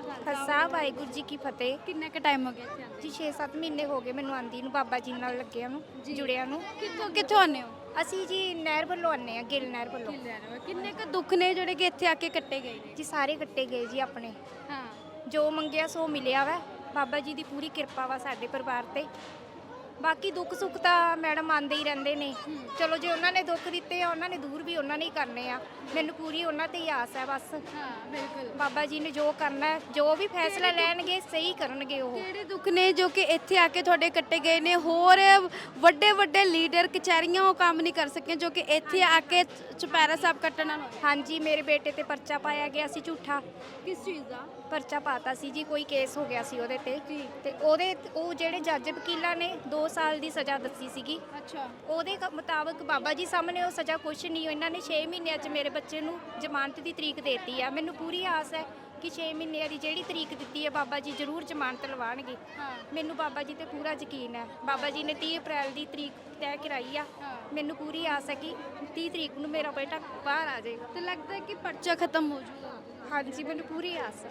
ਖਾਲਸਾ ਵਾਹਿਗੁਰੂ ਜੀ ਕੀ ਫਤਿਹ। ਕਿੰਨਾ ਕੁ ਟਾਈਮ ਹੋ ਗਿਆ ਇੱਥੇ ਆਉਂਦੇ ਜੀ 6-7 ਮਹੀਨੇ ਹੋ ਗਏ ਮੈਨੂੰ ਆਂਦੀ ਨੂੰ ਬਾਬਾ ਜੀ ਨਾਲ ਲੱਗਿਆ ਨੂੰ ਜੁੜਿਆ ਨੂੰ। ਕਿੱਥੋਂ ਕਿੱਥੋਂ ਆਨੇ ਹੋ? ਅਸੀਂ ਜੀ ਨਹਿਰ ਵੱਲੋਂ ਆਨੇ ਆ ਗਿੱਲ ਨਹਿਰ ਵੱਲੋਂ। ਕਿੰਨੇ ਕੁ ਦੁੱਖ ਨੇ ਜਿਹੜੇ ਕਿ ਇੱਥੇ ਆ ਕੇ ਕੱਟੇ ਗਏ ਨੇ? ਜੀ ਸਾਰੇ ਕੱਟੇ ਗਏ ਜੀ ਆਪਣੇ। ਹਾਂ। ਜੋ ਮੰਗਿਆ ਸੋ ਮਿਲਿਆ ਵਾ। ਬਾਬਾ ਜੀ ਦੀ ਪੂਰੀ ਕਿਰਪਾ ਵਾ ਸਾਡੇ ਪਰਿਵਾਰ ਤੇ। ਬਾਕੀ ਦੁੱਖ ਸੁੱਖ ਤਾਂ ਮੈਡਮ ਆਂਦੇ ਹੀ ਰਹਿੰਦੇ ਨੇ। ਚਲੋ ਜੇ ਉਹਨਾਂ ਨੇ ਦੁੱਖ ਦਿੱਤੇ ਆ ਉਹਨਾਂ ਨੇ ਦੂਰ ਵੀ ਉਹਨਾਂ ਨੇ ਹੀ ਕਰਨੇ ਆ। ਮੈਨੂੰ ਪੂਰੀ ਉਹਨਾਂ ਤੇ ਹੀ ਆਸ ਹੈ ਬਸ। ਹਾਂ ਬਿਲਕੁਲ। ਬਾਬਾ ਜੀ ਨੇ ਜੋ ਕਰਨਾ ਹੈ, ਜੋ ਵੀ ਫੈਸਲਾ ਲੈਣਗੇ ਸਹੀ ਕਰਨਗੇ ਉਹ। ਕਿਹੜੇ ਦੁੱਖ ਨੇ ਜੋ ਕਿ ਇੱਥੇ ਆ ਕੇ ਤੁਹਾਡੇ ਕੱਟੇ ਗਏ ਨੇ? ਹੋਰ ਵੱਡੇ ਵੱਡੇ ਲੀਡਰ ਕਚਹਿਰੀਆਂ ਉਹ ਕੰਮ ਨਹੀਂ ਕਰ ਸਕੇ ਜੋ ਕਿ ਇੱਥੇ ਆ ਕੇ ਚੁਪੈਰਾ ਸਾਹਿਬ ਕੱਟਣ ਨਾਲ ਹੋਇਆ ਹਾਂਜੀ ਮੇਰੇ ਬੇਟੇ ਤੇ ਪਰਚਾ ਪਾਇਆ ਗਿਆ ਸੀ ਝੂਠਾ। ਕਿਸ ਚੀਜ਼ ਦਾ? ਪਰਚਾ ਪਾਤਾ ਸੀ ਜੀ ਕੋਈ ਕੇਸ ਹੋ ਗਿਆ ਸੀ ਉਹਦੇ ਤੇ। ਤੇ ਉਹਦੇ ਉਹ ਜਿਹੜੇ ਜੱਜ ਵਕੀਲਾਂ ਨੇ 2 ਸਾਲ ਦੀ ਸਜ਼ਾ ਦੱਸੀ ਸੀਗੀ। ਅੱਛਾ। ਉਹਦੇ ਕ- ਮੁਤਾਬਕ ਬਾਬਾ ਜੀ ਸਾਹਮਣੇ ਉਹ ਸਜ਼ਾ ਕੁਛ ਨਹੀਂ ਇਹਨਾਂ ਨੇ 6 ਮਹੀਨਿਆਂ 'ਚ ਮੇਰੇ ਬੱਚੇ ਨੂੰ ਜ਼ਮਾਨਤ ਦੀ ਤਰੀਕ ਦੇਤੀ ਆ। ਮੈਨੂੰ ਪੂਰੀ ਆਸ ਹੈ ਕਿ 6 ਮਹੀਨਿਆਂ ਦੀ ਜਿਹੜੀ ਤਰੀਕ ਦਿੱਤੀ ਹੈ ਬਾਬਾ ਜੀ ਜ਼ਰੂਰ ਜ਼ਮਾਨਤ ਲਵਾਣਗੇ ਹਾਂ। ਮੈਨੂੰ ਬਾਬਾ ਜੀ ਤੇ ਪੂਰਾ ਯਕੀਨ ਹੈ। ਬਾਬਾ ਜੀ ਨੇ 30 ਅਪ੍ਰੈਲ ਦੀ ਤਰੀਕ ਤੈਅ ਕਰਾਈ ਆ। ਹਾਂ। ਮੈਨੂੰ ਪੂਰੀ ਆਸ ਹੈ ਕਿ 30 ਤਰੀਕ ਨੂੰ ਮੇਰਾ ਬੇਟਾ ਬਾਹਰ ਆ ਜਾਏਗਾ। ਤੇ ਲੱਗਦਾ ਹੈ ਕਿ ਪਰਚਾ ਖਤਮ ਹੋ ਜਾਊਗਾ। ਹਾਂਜੀ ਮੈਨੂੰ ਪੂਰੀ ਆਸ ਹੈ।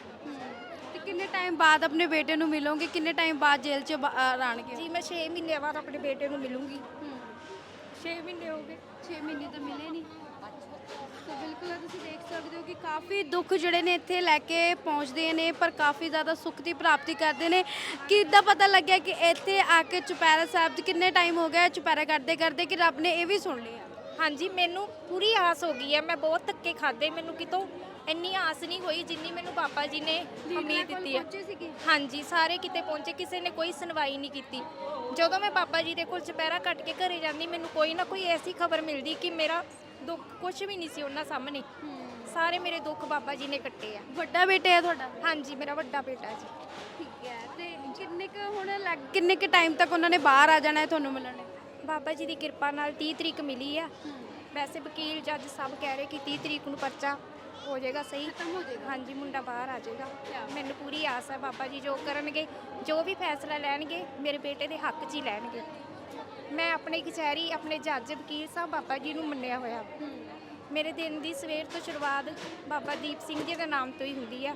ਕਿੰਨੇ ਟਾਈਮ ਬਾਅਦ ਆਪਣੇ ਬੇਟੇ ਨੂੰ ਮਿਲੋਗੇ? ਕਿੰਨੇ ਟਾਈਮ ਬਾਅਦ ਜੇਲ੍ਹ 'ਚ ਬਾ- ਅਹ ਆਉਣਗੇ ਜੀ ਮੈਂ 6 ਮਹੀਨਿਆਂ ਬਾਅਦ ਆਪਣੇ ਬੇਟੇ ਨੂੰ ਮਿਲੂੰਗੀ। 6 ਮਹੀਨੇ ਹੋ ਗਏ। 6 ਮਹੀਨੇ ਤਾਂ ਮਿਲੇ ਨਹੀਂ ਤਾਂ ਬਿਲਕੁਲ ਤੁਸੀਂ ਦੇਖ ਸਕਦੇ ਹੋ ਕਿ ਕਾਫੀ ਦੁੱਖ ਜਿਹੜੇ ਨੇ ਇੱਥੇ ਲੈ ਕੇ ਪਹੁੰਚਦੇ ਨੇ ਪਰ ਕਾਫੀ ਜ਼ਿਆਦਾ ਸੁੱਖ ਦੀ ਪ੍ਰਾਪਤੀ ਕਰਦੇ ਨੇ। ਕਿ ਇਦਾਂ ਪਤਾ ਲੱਗਿਆ ਕਿ ਇੱਥੇ ਆ ਕੇ ਚੁਪੈਰਾ ਸਾਹਿਬ 'ਚ ਕਿੰਨੇ ਟਾਈਮ ਹੋ ਗਿਆ ਚੁਪੈਰਾ ਕਰਦੇ ਕਰਦੇ ਕਿ ਰੱਬ ਨੇ ਇਹ ਵੀ ਸੁਣ ਲਿਆ? ਹਾਂਜੀ ਮੈਨੂੰ ਪੂਰੀ ਆਸ ਹੋ ਗਈ ਹੈ। ਮੈਂ ਬਹੁਤ ਧੱਕੇ ਖਾਦੇ ਮੈਨੂੰ ਕਿਤੋਂ ਇੰਨੀ ਆਸ ਨਹੀਂ ਹੋਈ ਜਿੰਨੀ ਮੈਨੂੰ ਬਾਬਾ ਜੀ ਨੇ ਉਮੀਦ ਦਿੱਤੀ ਹੈ। ਹਾਂਜੀ ਸਾਰੇ ਕਿਤੇ ਪਹੁੰਚੇ ਕਿਸੇ ਨੇ ਕੋਈ ਸੁਣਵਾਈ ਨਹੀਂ ਕੀਤੀ। ਜਦੋਂ ਮੈਂ ਬਾਬਾ ਜੀ ਦੇ ਕੋਲ ਚੁਪਹਿਰਾ ਕੱਟ ਕੇ ਘਰੇ ਜਾਂਦੀ ਮੈਨੂੰ ਕੋਈ ਨਾ ਕੋਈ ਐਸੀ ਖਬਰ ਮਿਲਦੀ ਕਿ ਮੇਰਾ ਦੁੱਖ ਕੁਝ ਵੀ ਨਹੀਂ ਸੀ ਉਹਨਾਂ ਸਾਹਮਣੇ। ਸਾਰੇ ਮੇਰੇ ਦੁੱਖ ਬਾਬਾ ਜੀ ਨੇ ਕੱਟੇ ਆ। ਵੱਡਾ ਬੇਟਾ ਹੈ ਤੁਹਾਡਾ? ਹਾਂਜੀ ਮੇਰਾ ਵੱਡਾ ਬੇਟਾ ਜੀ। ਠੀਕ ਹੈ ਤੇ ਕਿੰਨੇ ਕੁ ਹੁਣ ਲੱਗ ਕਿੰਨੇ ਕੁ ਟਾਈਮ ਤੱਕ ਉਹਨਾਂ ਨੇ ਬਾਹਰ ਆ ਜਾਣਾ ਹੈ ਤੁਹਾਨੂੰ ਮਿਲਣ ਬਾਬਾ ਜੀ ਦੀ ਕਿਰਪਾ ਨਾਲ 30 ਤਰੀਕ ਮਿਲੀ ਆ। ਵੈਸੇ ਵਕੀਲ ਜੱਜ ਸਭ ਕਹਿ ਰਹੇ ਕਿ 30 ਤਰੀਕ ਨੂੰ ਪਰਚਾ ਹੋ ਜਾਏਗਾ ਸਹੀ। ਖਤਮ ਹੋ ਜਾਏਗਾ। ਹਾਂਜੀ ਮੁੰਡਾ ਬਾਹਰ ਆ ਜਾਏਗਾ। ਮੈਨੂੰ ਪੂਰੀ ਆਸ ਹੈ ਬਾਬਾ ਜੀ ਜੋ ਕਰਨਗੇ ਜੋ ਵੀ ਫੈਸਲਾ ਲੈਣਗੇ ਮੇਰੇ ਬੇਟੇ ਦੇ ਹੱਕ 'ਚ ਹੀ ਲੈਣਗੇ। ਮੈਂ ਆਪਣੇ ਕਚਹਿਰੀ ਆਪਣੇ ਜੱਜ ਵਕੀਲ ਸਾਹਿਬ ਬਾਬਾ ਜੀ ਨੂੰ ਮੰਨਿਆ ਹੋਇਆ। ਮੇਰੇ ਦਿਨ ਦੀ ਸਵੇਰ ਤੋਂ ਸ਼ੁਰੂਆਤ ਬਾਬਾ ਦੀਪ ਸਿੰਘ ਜੀ ਦੇ ਨਾਮ ਤੋਂ ਹੀ ਹੁੰਦੀ ਆ।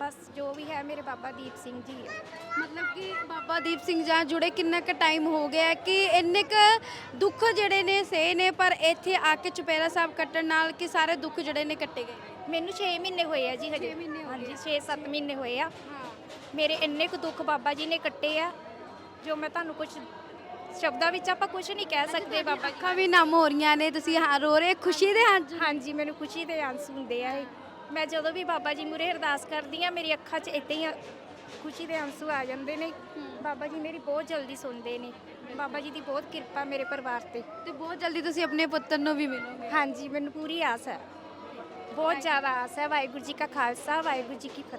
ਬਸ ਜੋ ਵੀ ਹੈ ਮੇਰੇ ਬਾਬਾ ਦੀਪ ਸਿੰਘ ਜੀ। ਹੈ ਮਤਲਬ ਕਿ ਬਾਬਾ ਦੀਪ ਸਿੰਘ ਜਾਂ ਜੁੜੇ ਕਿੰਨਾ ਕੁ ਟਾਈਮ ਹੋ ਗਿਆ ਹੈ ਕਿ ਇੰਨੇ ਕੁ ਦੁੱਖ ਜਿਹੜੇ ਨੇ ਸਹੇ ਨੇ ਪਰ ਇੱਥੇ ਆ ਕੇ ਚੁਪੈਰਾ ਸਾਹਿਬ ਕੱਟਣ ਨਾਲ ਕਿ ਸਾਰੇ ਦੁੱਖ ਜਿਹੜੇ ਨੇ ਕੱਟੇ ਗਏ? ਮੈਨੂੰ 6 ਮਹੀਨੇ ਹੋਏ ਆ ਜੀ ਹਜੇ। ਛੇ ਮਹੀਨੇ ਹੋ ਹਾਂਜੀ 6-7 ਮਹੀਨੇ ਹੋਏ ਆ। ਮੇਰੇ ਇੰਨੇ ਕੁ ਦੁੱਖ ਬਾਬਾ ਜੀ ਨੇ ਕੱਟੇ ਆ ਜੋ ਮੈਂ ਤੁਹਾਨੂੰ ਕੁਝ ਸ਼ਬਦਾਂ ਵਿੱਚ ਆਪਾਂ ਕੁਝ ਨਹੀਂ ਕਹਿ ਸਕਦੇ ਬਾਬਾ। ਜੀ ਅੱਖਾਂ ਵੀ ਨਮ ਹੋ ਰਹੀਆਂ ਨੇ ਤੁਸੀਂ ਹਾਂ ਰੋ ਰਹੇ ਖੁਸ਼ੀ ਦੇ ਹੰਝ ਹਾਂਜੀ ਮੈਨੂੰ ਖੁਸ਼ੀ ਦੇ ਆਂਸੂ ਹੁੰਦੇ ਆ ਇਹ। ਮੈਂ ਜਦੋਂ ਵੀ ਬਾਬਾ ਜੀ ਮੂਰੇ ਅਰਦਾਸ ਕਰਦੀ ਆ ਮੇਰੀ ਅੱਖਾਂ 'ਚ ਇਦਾਂ ਹੀ ਖੁਸ਼ੀ ਦੇ ਆਂਸੂ ਆ ਜਾਂਦੇ ਨੇ। ਬਾਬਾ ਜੀ ਮੇਰੀ ਬਹੁਤ ਜਲਦੀ ਸੁਣਦੇ ਨੇ। ਬਾਬਾ ਜੀ ਦੀ ਬਹੁਤ ਕਿਰਪਾ ਮੇਰੇ ਪਰਿਵਾਰ ਤੇ। ਤੇ ਬਹੁਤ ਜਲਦੀ ਤੁਸੀਂ ਆਪਣੇ ਪੁੱਤਰ ਨੂੰ ਵੀ ਮਿਲੋਗੇ। ਹਾਂਜੀ ਮੈਨੂੰ ਪੂਰੀ ਆਸ ਹੈ। ਬਹੁਤ ਜ਼ਿਆਦਾ ਆਸ ਹੈ। ਵਾਹਿਗੁਰੂ ਜੀ ਕਾ ਖਾਲਸਾ ਵਾਹਿਗੁਰੂ ਜੀ ਕੀ ਫਤਿਹ।